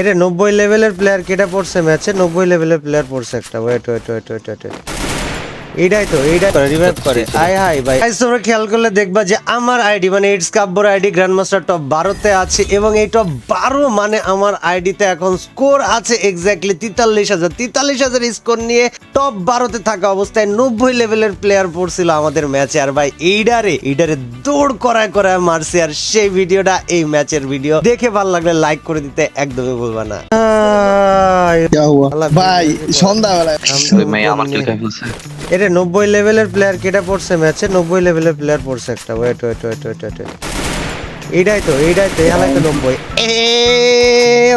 এটা নব্বই লেভেলের প্লেয়ার কেটা পড়ছে ম্যাচে নব্বই লেভেলের প্লেয়ার পড়ছে একটা। Wait wait wait wait wait এটাই তো এটাই করে রিভাইভ করে। আই হাই ভাই। গাইস তোমরা খেয়াল করলে দেখবা যে আমার আইডি মানে কাব্বর আইডি গ্র্যান্ডমাস্টার টপ 12 তে আছে এবং এই টপ 12 মানে আমার আইডিতে এখন স্কোর আছে এক্স্যাক্টলি 43000 43000 স্কোর নিয়ে টপ 12 তে থাকা অবস্থায় 90 লেভেলের প্লেয়ার পড়ছিল আমাদের ম্যাচে আর ভাই এইডারে এইডারে দৌড় করায় করায় মারছে আর সেই ভিডিওটা এই ম্যাচের ভিডিও দেখে ভালো লাগলে লাইক করে দিতে একদমই ভুলবা না। ভাই সন্ধ্যাবেলায়। আমার এটা নব্বই লেভেলের প্লেয়ার কেটা পড়ছে ম্যাচে নব্বই লেভেলের প্লেয়ার পড়ছে একটা। Wait wait wait wait wait এইটাই তো এইটাই তো এহালাই তো নব্বই। এ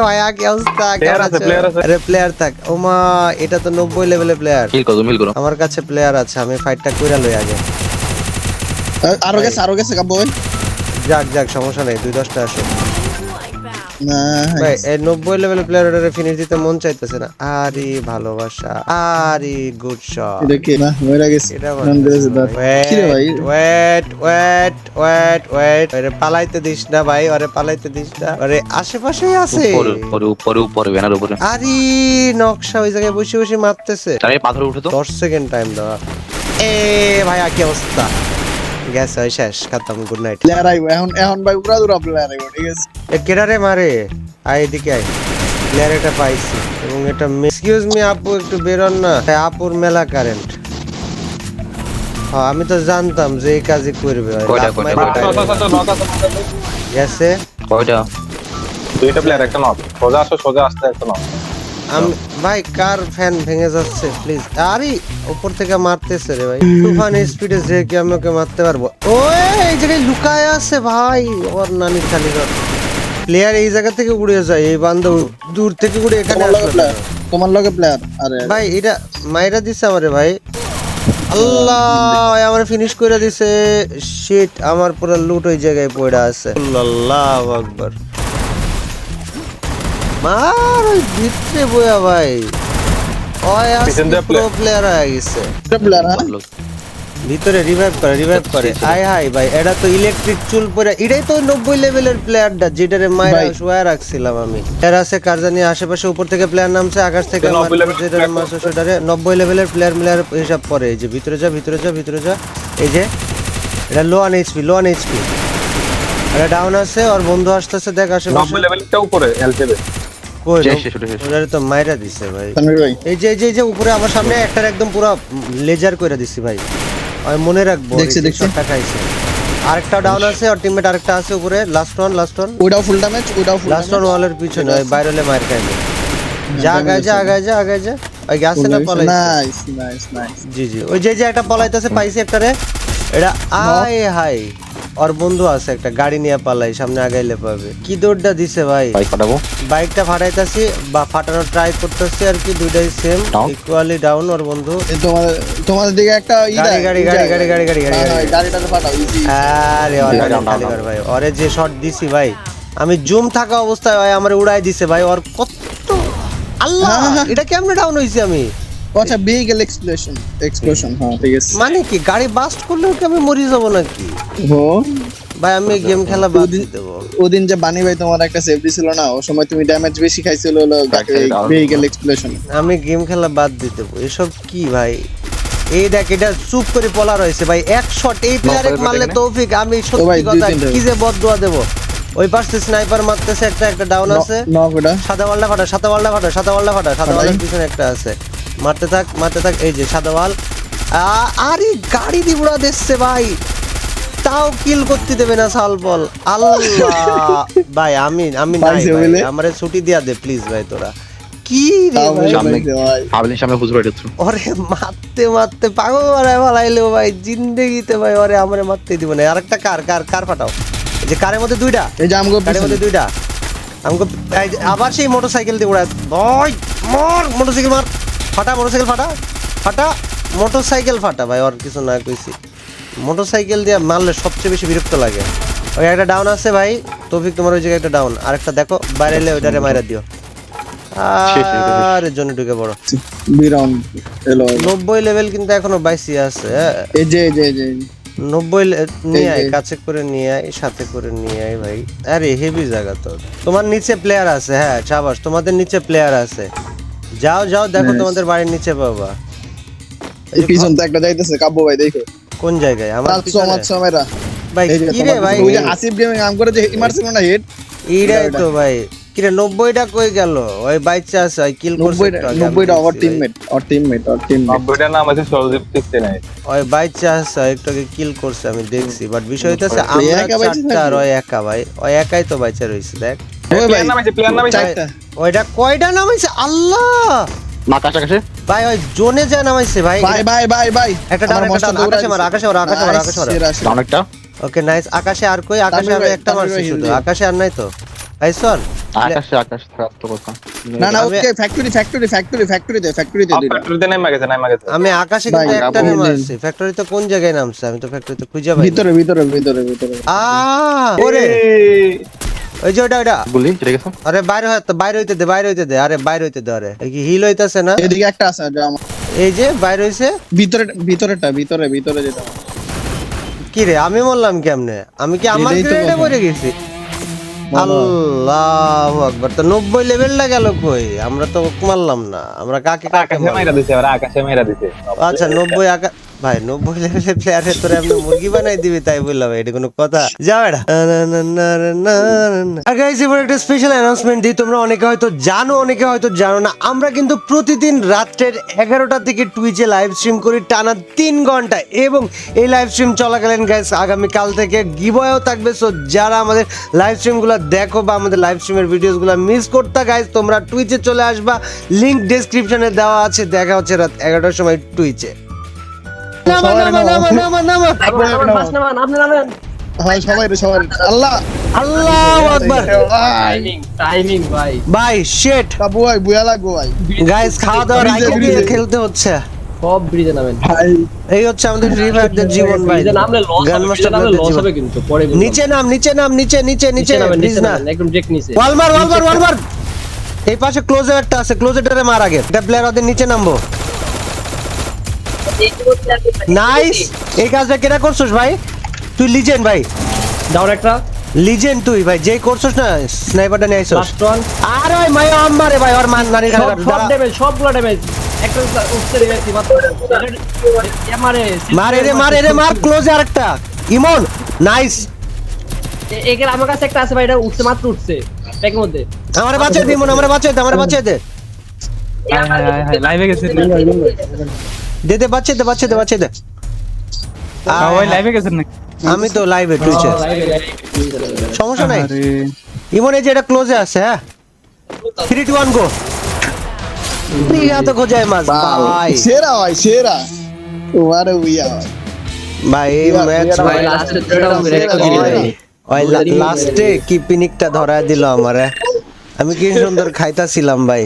ভাইয়া কি অবস্থা কেমন আছো? আরে প্লেয়ার থাক। ওমা এটা তো নব্বই লেভেলের প্লেয়ার করো করো। আমার কাছে প্লেয়ার আছে আমি ফাইটটা কইরা লই আগে। আরও গেছে আরও গেছে কাব্য যাক যাক সমস্যা নেই দুই দশটা আসে। ভাই এই নব্বই লেভেলের প্লেয়ার ওটারে ফিনিশ দিতে মন চাইতেছে না। আরে ভালোবাসা আরে গুড শট এটা কি না? মরে গেছে। এটা নন গেছে দাঁত কি রে ভাই? ওয়েট ওয়েট ওয়েট ওয়েট আরে পালাইতে দিস না ভাই আরে পালাইতে দিস না। আরে আশেপাশেই আছে। উপরে উপরে উপরে ব্যানার উপরে। আরে নকশা ওই জায়গায় বসে বসে মারতেছে। তারে পাথর উঠে তো। দশ সেকেন্ড টাইম দেওয়া এ ভাই কি অবস্থা? গেছে ওই শেষ খাতাম গুড নাইট প্লেয়ার আইবো এখন এখন ভাই পুরা দূরা প্লেয়ার আইবো ঠিক আছে? এ কেডারে মারে? আয় এদিকে আয়। প্লেয়ার এটা পাইছি এবং এটা এক্সকিউজ মি আপু একটু বেরোন না। আপুর মেলা কারেন্ট হ্যাঁ আমি তো জানতাম যে এই কাজই করবে। গেছে? কয়টা? দুইটা প্লেয়ার একটা নক সোজা আসো সোজা আসতে একটা নক আমি ভাই কার ফ্যান ভেঙে যাচ্ছে? প্লিজ আরে উপর থেকে মারতেছে রে ভাই। তুফান স্পিডে যে কি আমি ওকে মারতে পারব? ওই এই জায়গায় লুকায় আছে ভাই। ওর নানি খালি প্লেয়ার এই জায়গা থেকে উড়ে যায় এই বান্ধব দূর থেকে উড়ে এখানে আসলো। তোমার লগে প্লেয়ার আরে। ভাই এটা মাইরা দিছে আমারে ভাই। আল্লাহ আমার ফিনিশ করে দিছে। শিট আমার পুরো লুট ওই জায়গায় পড়ে আছে। আল্লাহ আকবার। মার ওই ভিতরে বয়া ভাই। ওই দিয়ে প্রো প্লেয়ার হয়ে গেছে। প্লেয়ার হ্যাঁ। ভিতরে রিভাইভ করে রিভাইভ করে। আয় হাই ভাই এটা তো ইলেকট্রিক চুল পরে এটাই তো নব্বই লেভেলের প্লেয়ারটা যেটারে মায়েরা ভাই। শোয়া রাখছিলাম আমি। প্লেয়ার আছে কারজানি আশেপাশে উপর থেকে প্লেয়ার নামছে আকাশ থেকে 90 যেটারে player সেটারে নব্বই লেভেলের প্লেয়ার মিলার হিসাব পরে এই যে ভিতরে যা ভিতরে যা ভিতরে যা। এই যে এটা low on HP low on HP এটা ডাউন আছে আর বন্ধু আসতেছে দেখ আশেপাশে। নব্বই লেভেলটা উপরে এলসিবি কই শেষ, শেষ, শেষ। ওটারে তো মাইরা দিছে ভাই। এই যে যে যে উপরে আমার সামনে একটার একদম পুরো লেজার করে দিছি ভাই। আমি মনে রাখব দেখছি, দেখছি। খাইছে। আরেকটা ডাউন আছে আর টিমমেট আরেকটা আছে উপরে। লাস্ট ওয়ান লাস্ট ওয়ান ওইটাও ফুল ড্যামেজ ওইটাও ফুল লাস্ট ওয়ান ওয়ালের পিছনে ওই বাইরে মার খাইবে। যা আগায় যা আগায় যা আগায় যা। ওই গেছে না পলাই নাইস নাইস নাইস জি জি। ওই যে যে একটা পলাইতেছে পাইছি একটা রে এটা আয় হাই ওর বন্ধু আছে একটা গাড়ি নিয়ে পালাই সামনে আগাইলে পাবে। কি দৌড়টা দিছে ভাই? বাইক পাঠাবো বাইকটা ফাটাইতাছি বা ফাটানোর ট্রাই করতেছি আর কি দুইটাই সেম ইকুয়ালি ডাউন ওর বন্ধু। তোমাদের তোমাদের দিকে একটা ই গাড়ি, গাড়ি, গাড়ি, গাড়ি, গাড়ি, গাড়ি, গাড়ি, হ্যাঁ, হ্যাঁ, গাড়ি। ইজি আরে ওর গাড়ি খালি কর ভাই ওরে যে শট দিছি ভাই আমি জুম থাকা অবস্থায় ভাই আমার উড়াই দিছে ভাই ওর কত আল্লাহ হ্যাঁ, হ্যাঁ। এটা কেমনে ডাউন হইছে আমি? আচ্ছা ভেহিকল এক্সপ্লোশন এক্সপ্লোশন হ্যাঁ ঠিক আছে। মানে কি গাড়ি বাস্ট করলেও কি আমি মরে যাব নাকি? ভাই আমি গেম খেলা বাদ দিয়ে দেবো। ওদিন যে বানি ভাই তোমার একটা সেফ দিছিল না ও সময় তুমি ড্যামেজ বেশি খাইছিল হলো ভেহিকল এক্সপ্লোশন আমি গেম খেলা বাদ দিয়ে দেবো। এসব কি ভাই? এই দেখ এটা চুপ করে পলা রয়েছে ভাই। এক শট এই প্লেয়ারে মারলে তৌফিক। আমি সত্যি কথা কি যে বদদুয়া দেবো। ওই পাশে স্নাইপার মারতেছে একটা একটা ডাউন আছে। সাদা ওয়ালটা ফাটা সাদা ওয়ালটা ফাটা সাদা ওয়ালটা ফাটা সাদা। ওয়ালের পিছনে একটা আছে। মারতে থাক মারতে থাক এই যে সাদা ওয়াল আরে গাড়ি দিয়ে উড়া দিচ্ছে ভাই। তাও কিল করতে দেবে না সাল বল। আল্লাহ। ভাই আমি আমি নাই ভাই। আমারে ছুটি দিয়া দে প্লিজ ভাই তোরা। কি রে ভাই? সামনে। হুজুর এটা ওরে মারতে মারতে পাগল ভাই। জিন্দেগিতে ভাই ওরে আমারে মারতে দিব না। আরেকটা কার কার কার ফাটাও? যে কারের মধ্যে দুইটা? এই যে আমগো গাড়ির মধ্যে দুইটা? যে আবার সেই মোটরসাইকেল দিয়ে উড়ায়। ভাই মার মোটরসাইকেল মার। ফাটা মোটরসাইকেল ফাটা। ফাটা মোটরসাইকেল ফাটা ভাই আর কিছু না কইছি। মোটরসাইকেল দিয়ে মারলে সবচেয়ে বেশি বিরক্ত লাগে। ওই একটা ডাউন আছে ভাই তৌফিক তোমার ওই জায়গায় একটা ডাউন আরেকটা দেখো বাইরে এলে ওইটারে মাইরা দিও। আর জন্য ঢুকে পড়ো। বি রাউন্ড এলো। নব্বই লেভেল কিন্তু এখনও বাইসি আছে। এই যে এই যে এই যে নব্বই লে- নিয়ে আয় কাছে করে নিয়ে আয় সাথে করে নিয়ে আয় ভাই। আরে হেভি জায়গা তো। তোমার নিচে প্লেয়ার আছে হ্যাঁ চাবাস তোমাদের নিচে প্লেয়ার আছে। যাও যাও দেখো তোমাদের বাড়ির নিচে বাবা এই পিছন তো একটা যাইতেছে কাব্য ভাই দেখো। কোন জায়গায়? আমার পিছনে? ভাই কি রে ভাই? ওই যে হাসিব গেমিং আম করে যে মারছিল না হেড এইটাই তো ভাই। কি রে নব্বইটা কই গেল? ওই আছে কিল করছে নব্বইটা একটু আগে, আমি নব্বইটা ওর দেখছি টিমমেট ওর টিমমেট ওর টিমমেট নব্বইটার নাম আছে ওই আছে একটু আগে কিল করছে আমি দেখছি বাট বিষয় হইতাছে আমরা একা বাইচা চারটা আর ওই একা ভাই। ওই একাই তো বাচ্চা রইছে দেখ। ওই ভাই নাম আছে প্লেয়ার নাম আছে। ওইটা কয়টা নামাইছে আল্লাহ! আকাশ আকাশে ভাই ওই জোনে যা নামাইছে ভাই। ভাই ভাই ভাই ভাই। একটা ডাউন একটা ডাউন আকাশে মার আকাশে মার আকাশে মার আকাশে মার। ডাউন একটা ওকে নাইস। আকাশে আর কই? আকাশে আমি একটা তানভীর মারছি শুধু। আকাশে আর নাই তো। ভাই শোন। আকাশে আকাশ খারাপ কথা না না আমি- ওকে ফ্যাক্টরি ফ্যাক্টরি ফ্যাক্টরি ফ্যাক্টরিতে ফ্যাক্টরিতে দুইটা ফ্যাক্টরিতে নেমে গেছে নেমে গেছে। আমি আকাশে কিন্তু একটা আপনি- মারছি ফ্যাক্টরিতে কোন জায়গায় নামছে? আমি তো ফ্যাক্টরিতে খুঁজে পাই ভিতরে ভিতরে ভিতরে ভিতরে। আ ওরে। এই, ওই যে ওটা ওটা। গুলি চলে গেছে আরে বাইরে হয় তো বাইরে হইতে দে বাইরে হইতে দে। আরে বাইরে হইতে দে আরে। কি হিল হইতাছে না। এদিকে একটা আছে এই যে বাইরে হইছে। ভিতরে ভিতরেটা ভিতরে ভিতরে যেটা। কি রে আমি মরলাম কেমনে? আমি কি আমার গ্রেডে পড়ে গেছি? আল্লাহু আকবার তো 90 লেভেলটা গেল কই? আমরা তো মারলাম না। আমরা কাকে কাকে আকাশে? মেরা ওরা আকাশে মেরা দিছে। আচ্ছা 90 আকা ভাই 90 লেভেলের প্লেয়ারে তোরে আমি মুরগি বানাই দিবি, তাই বললাম, এটা কোনো কথা। যাও এটা আর গাইস এবার একটা স্পেশাল অ্যানাউন্সমেন্ট দিই, তোমরা অনেকে হয়তো জানো, অনেকে হয়তো জানো না। আমরা কিন্তু প্রতিদিন রাত্রের এগারোটা থেকে টুইচে লাইভ স্ট্রিম করি টানা তিন ঘণ্টা। এবং এই লাইভ স্ট্রিম চলাকালীন গাইস আগামী কাল থেকে গিবয়ও থাকবে। সো যারা আমাদের লাইভ স্ট্রিমগুলো দেখো বা আমাদের লাইভ স্ট্রিমের ভিডিওসগুলো মিস করতে গাইস তোমরা টুইচে চলে আসবা। লিংক ডেসক্রিপশনে দেওয়া আছে। দেখা হচ্ছে রাত এগারোটার সময় টুইচে খেলতে হচ্ছে। সব ব্রিজে নামেন। ভাই। এই হচ্ছে আমাদের ফ্রি ফায়ারদের জীবন ভাই। নামলে লস গান হবে নামলে লস হবে কিন্তু পরে নিচে নাম নিচে নাম নিচে নিচে নিচে নিচে নামেন নিচে না। একদম ডেক নিচে। ওয়ালমার ওয়ালমার ওয়ালমার এই পাশে ক্লোজে একটা আছে ক্লোজেটারে মার আগে। এটা প্লেয়ার ওদের নিচে নামবো। নাইস এই কাজটা কেনা করছিস ভাই? তুই লিজেন্ড ভাই। ডাউন একটা। লিজেন্ড তুই ভাই যেই করছিস না স্নাইপারটা নিয়ে আইছস। লাস্ট ওয়ান আর ওই মাই আম্বারে ভাই ওর মান নারী সব সব ড্যামেজ সবগুলো ড্যামেজ একটা উঠতে দিয়েছি মাত্র এমারে মার এরে মার এরে মার ক্লোজে আরেকটা। ইমন নাইস একের আমার কাছে একটা আছে ভাই এটা উঠছে মাত্র উঠছে। ব্যাগের মধ্যে। আমারে বাঁচাই দে ইমন আমারে বাঁচাই দে আমারে বাঁচাই দে। লাইভে গেছে। দে দে বাঁচাই দে বাচ্চা দে বাচ্চা দে। ওই লাইভে গেছেন নাকি? আমি তো লাইভে টুইচে সমস্যা নাই? ইমন এই যে এটা ক্লোজে আছে হ্যাঁ? Three two one go Priya তো খোঁজায় মাছ ভাই। সেরা ভাই সেরা। তোমারে উইয়া ভাই এই ম্যাচ ভাই লাস্টে ভাই। ওই লাস্টে কি পিনিকটা ধরা দিল আমারে। আমি কি সুন্দর খাইতাছিলাম ভাই।